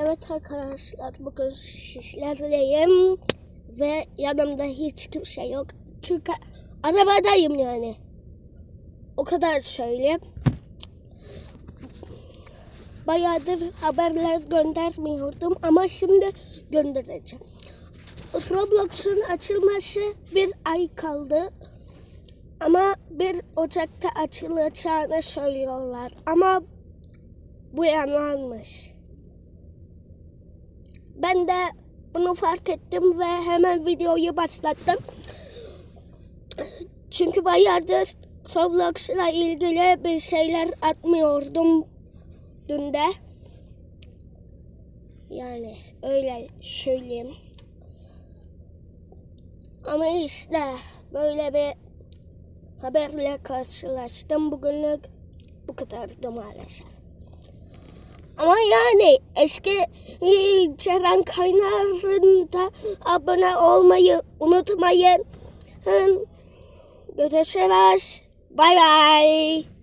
Evet arkadaşlar bugün sizlerleyim ve yanımda hiç kimse yok. Çünkü arabadayım yani. O kadar söyleyeyim. Bayağıdır haberler göndermiyordum ama şimdi göndereceğim. Roblox'un açılması bir ay kaldı. Ama 1 Ocak'ta açılacağını söylüyorlar. Ama bu yalanmış. Ben de bunu fark ettim ve hemen videoyu başlattım. Çünkü bayağıdır Roblox'la ilgili bir şeyler atmıyordum dün de. Yani öyle söyleyeyim. Ama işte böyle bir haberle karşılaştım. Bugünlük bu kadardı maalesef. Ama yani eski e, Ceren Kaynar'ında abone olmayı unutmayın. Görüşürüz. Bay bay.